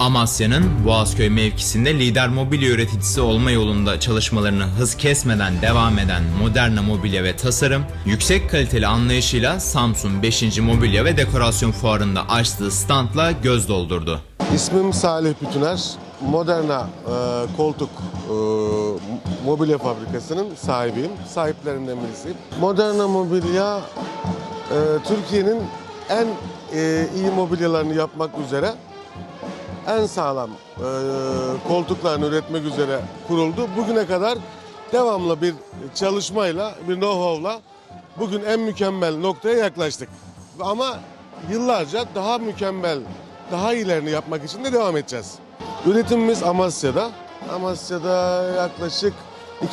Amasya'nın Boğazköy mevkisinde lider mobilya üreticisi olma yolunda çalışmalarını hız kesmeden devam eden Moderna Mobilya ve Tasarım, yüksek kaliteli anlayışıyla Samsun 5. Mobilya ve Dekorasyon Fuarı'nda açtığı standla göz doldurdu. İsmim Salih Bütüner. Moderna e, koltuk e, mobilya fabrikasının sahibiyim. Sahiplerinden birisiyim. Moderna Mobilya e, Türkiye'nin en e, iyi mobilyalarını yapmak üzere en sağlam e, koltuklarını üretmek üzere kuruldu. Bugüne kadar devamlı bir çalışmayla, bir know-how'la bugün en mükemmel noktaya yaklaştık. Ama yıllarca daha mükemmel, daha iyilerini yapmak için de devam edeceğiz. Üretimimiz Amasya'da. Amasya'da yaklaşık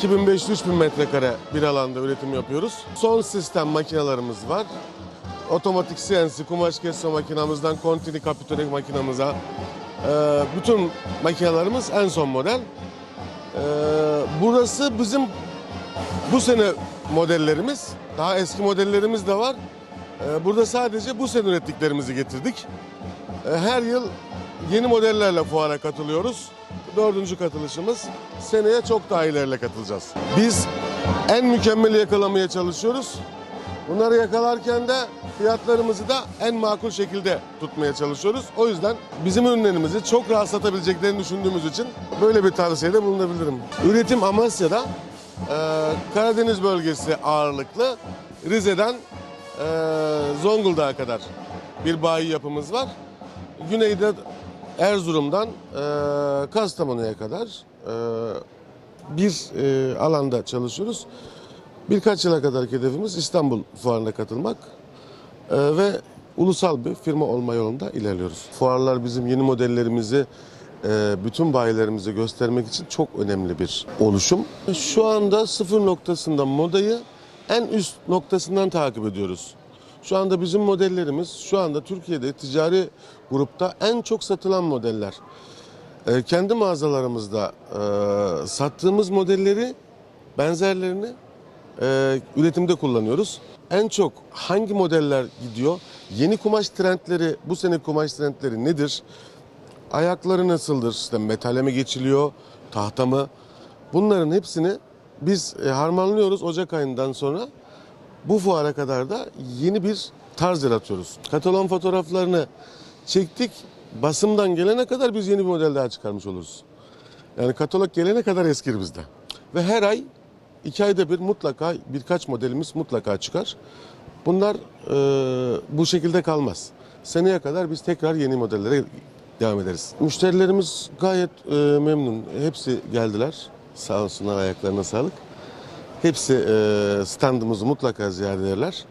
2500-3000 metrekare bir alanda üretim yapıyoruz. Son sistem makinelerimiz var. Otomatik CNC kumaş kesme makinamızdan kontini kapitüre makinamıza e, bütün makinelerimiz en son model. E, burası bizim bu sene modellerimiz. Daha eski modellerimiz de var. E, burada sadece bu sene ürettiklerimizi getirdik. Her yıl yeni modellerle fuara katılıyoruz. Dördüncü katılışımız. Seneye çok daha ilerle katılacağız. Biz en mükemmeli yakalamaya çalışıyoruz. Bunları yakalarken de fiyatlarımızı da en makul şekilde tutmaya çalışıyoruz. O yüzden bizim ürünlerimizi çok rahat satabileceklerini düşündüğümüz için böyle bir tavsiyede bulunabilirim. Üretim Amasya'da e, Karadeniz bölgesi ağırlıklı Rize'den e, Zonguldak'a kadar bir bayi yapımız var. Güneyde Erzurum'dan e, Kastamonu'ya kadar e, bir e, alanda çalışıyoruz. Birkaç yıla kadar hedefimiz İstanbul Fuarı'na katılmak e, ve ulusal bir firma olma yolunda ilerliyoruz. Fuarlar bizim yeni modellerimizi e, bütün bayilerimize göstermek için çok önemli bir oluşum. Şu anda sıfır noktasında modayı en üst noktasından takip ediyoruz. Şu anda bizim modellerimiz şu anda Türkiye'de ticari grupta en çok satılan modeller. E, kendi mağazalarımızda sattığımız modelleri benzerlerini e, üretimde kullanıyoruz. En çok hangi modeller gidiyor? Yeni kumaş trendleri, bu sene kumaş trendleri nedir? Ayakları nasıldır? İşte metale mi geçiliyor, tahta mı? Bunların hepsini biz e, harmanlıyoruz Ocak ayından sonra. Bu fuara kadar da yeni bir tarz yaratıyoruz. Katalon fotoğraflarını çektik. Basımdan gelene kadar biz yeni bir model daha çıkarmış oluruz. Yani katalog gelene kadar eskir bizde. Ve her ay iki ayda bir mutlaka birkaç modelimiz mutlaka çıkar. Bunlar e, bu şekilde kalmaz. Seneye kadar biz tekrar yeni modellere devam ederiz. Müşterilerimiz gayet e, memnun. Hepsi geldiler. Sağ olsunlar ayaklarına sağlık. Hepsi e, standımızı mutlaka ziyaret ederler.